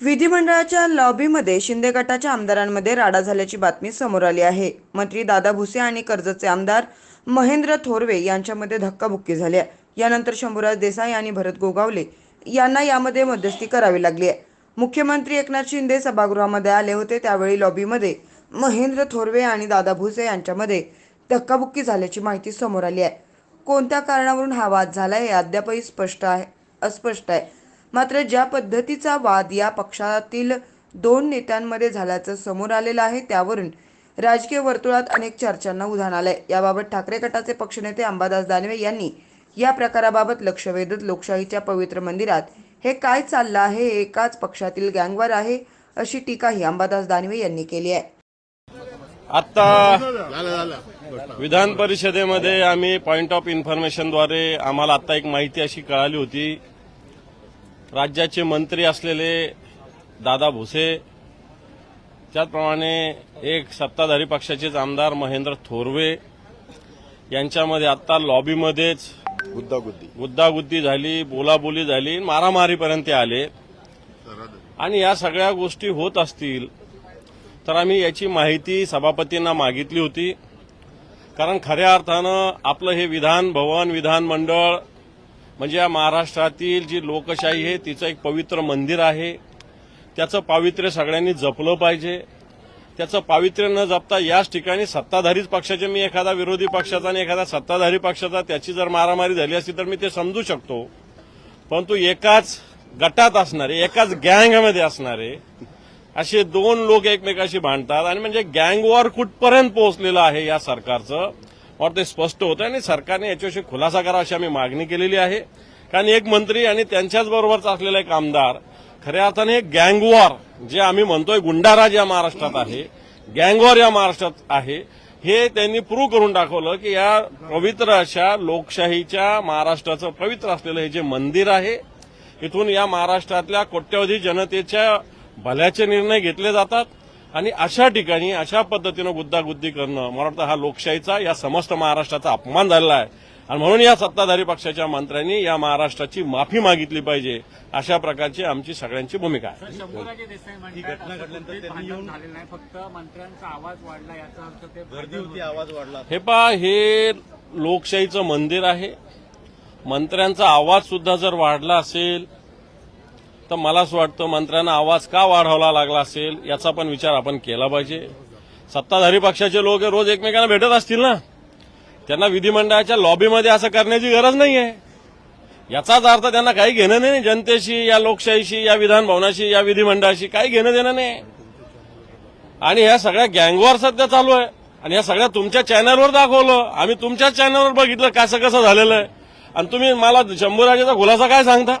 विधिमंडळाच्या लॉबीमध्ये शिंदे गटाच्या आमदारांमध्ये राडा झाल्याची बातमी समोर आली आहे. मंत्री दादा भुसे आणि कर्जतचे आमदार महेंद्र थोरवे यांच्यामध्ये धक्काबुक्की झाली आहे. यानंतर शंभूराज देसाई आणि भरत गोगावले यांना यामध्ये मध्यस्थी करावी लागली आहे. मुख्यमंत्री एकनाथ शिंदे सभागृहामध्ये आले होते. त्यावेळी लॉबीमध्ये महेंद्र थोरवे आणि दादा भुसे यांच्यामध्ये धक्काबुक्की झाल्याची माहिती समोर आली आहे. कोणत्या कारणावरून हा वाद झाला हे अद्यापही स्पष्ट आहे अस्पष्ट आहे. मात्र ज्या पद्धतीचा वाद या पक्षातील दोन नेत्यांमध्ये झाल्याचं समोर आलेलं आहे त्यावरून राजकीय वर्तुळात अनेक चर्चांना उधाण आलंय. याबाबत ठाकरे गटाचे पक्षनेते अंबादास दानवे यांनी या प्रकाराबाबत लक्ष वेधत लोकशाहीच्या पवित्र मंदिरात हे काय चाललं आहे? हे एकाच पक्षातील गँगवर आहे अशी टीकाही अंबादास दानवे यांनी केली आहे. आता विधान परिषदेमध्ये आम्ही पॉइंट ऑफ इन्फॉर्मेशनद्वारे आम्हाला आता एक माहिती अशी कळाली होती राज्याचे मंत्री असलेले दादा भुसे त्याचप्रमाणे एक सत्ताधारी पक्षाचेच आमदार महेंद्र थोरवे यांच्यामध्ये आता लॉबीमध्येच गुद्दागुद्दी. गुद्दागुद्दी झाली बोलाबोली झाली मारामारीपर्यंत आले. आणि या सगळ्या गोष्टी होत असतील तर आम्ही याची माहिती सभापतींना मागितली होती. कारण खऱ्या अर्थानं आपलं हे विधान भवन विधानमंडळ म्हणजे या महाराष्ट्रातील जी लोकशाही आहे तिचं एक पवित्र मंदिर आहे. त्याचं पावित्र्य सगळ्यांनी जपलं पाहिजे. त्याचं पावित्र्य न जपता याच ठिकाणी सत्ताधारीच पक्षाचे मी एखादा विरोधी पक्षाचा आणि एखादा सत्ताधारी पक्षाचा त्याची जर मारामारी झाली असती तर मी ते समजू शकतो. परंतु एकाच गटात असणारे एकाच गँगमध्ये असणारे असे दोन लोक एकमेकाशी भांडतात आणि म्हणजे गँग वॉर कुठपर्यंत पोहोचलेलं आहे या सरकारचं? और ते स्पष्ट होतं आणि सरकारने याच्याविषयी खुलासा करा अशी आम्ही मागणी केलेली आहे. कारण एक मंत्री आणि त्यांच्याच बरोबरचा असलेला एक आमदार खऱ्या अर्थाने गँग वॉर जे आम्ही म्हणतोय गुंडाराज या महाराष्ट्रात आहे गँगवॉर या महाराष्ट्रात आहे हे त्यांनी प्रूव्ह करून दाखवलं की या पवित्र अशा लोकशाहीच्या महाराष्ट्राचं पवित्र असलेलं हे जे मंदिर आहे इथून या महाराष्ट्रातल्या कोट्यवधी जनतेच्या भल्याचे निर्णय घेतले जातात. आणि अशा ठिकाणी अशा पद्धतीनं गुद्दागुद्दी करणं मला वाटतं हा लोकशाहीचा या समस्त महाराष्ट्राचा अपमान झालेला आहे. आणि म्हणून या सत्ताधारी पक्षाच्या मंत्र्यांनी या महाराष्ट्राची माफी मागितली पाहिजे अशा प्रकारची आमची सगळ्यांची भूमिका आहे. शंभूराजे देसाई म्हणतात कुठलीच भांडण झालेलं नाही. फक्त मंत्र्यांचा आवाज वाढला याचा अर्थ ते गर्दी होती. आवाज वाढला. हे पहा हे लोकशाहीचं मंदिर आहे. मंत्र्यांचा आवाज सुद्धा जर वाढला असेल तर मला असं वाटतं मंत्र्यांना आवाज का वाढवला लागला असेल याचा पण विचार आपण केला पाहिजे. सत्ताधारी पक्षाचे लोक रोज एकमेकांना भेटत असतील ना? त्यांना विधिमंडळाच्या लॉबीमध्ये असं करण्याची गरज नाही आहे याचाच अर्थ त्यांना काही घेणं नाही जनतेशी या लोकशाहीशी या विधानभवनाशी या विधिमंडळाशी काही घेणं देणं नाही. आणि ह्या सगळ्या गँगवर सध्या चालू आहे. आणि ह्या सगळ्या तुमच्या चॅनलवर दाखवलं. आम्ही तुमच्याच चॅनलवर बघितलं कसं कसं झालेलं आहे. आणि तुम्ही मला शंभूराजेचा खुलासा काय सांगता?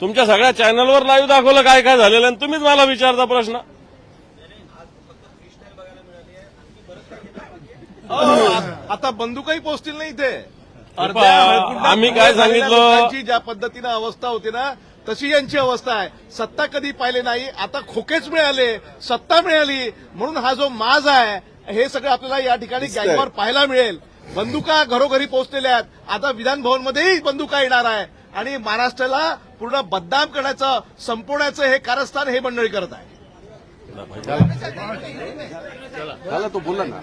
तुमच्या सगळ्या चॅनलवर लाईव्ह दाखवलं काय काय झालेलं आहे आणि तुम्हीच मला विचारता प्रश्न. आता बंदुकही पोचतील नाही इथे. आम्ही काय सांगितलं? ज्या पद्धतीनं अवस्था होती ना तशी यांची अवस्था आहे. सत्ता कधी पाहिले नाही आता खोकेच मिळाले सत्ता मिळाली म्हणून हा जो माज आहे हे सगळं आपल्याला या ठिकाणी गँगवर पाहायला मिळेल. बंदुका घरोघरी पोहोचलेल्या आहेत. आता विधान भवनमध्येही बंदुका येणार आहे. आणि महाराष्ट्राला पूर्ण बदनाम करण्याचं संपवण्याचं हे कारस्थान हे मंडळी करत आहे. तो बोला ना.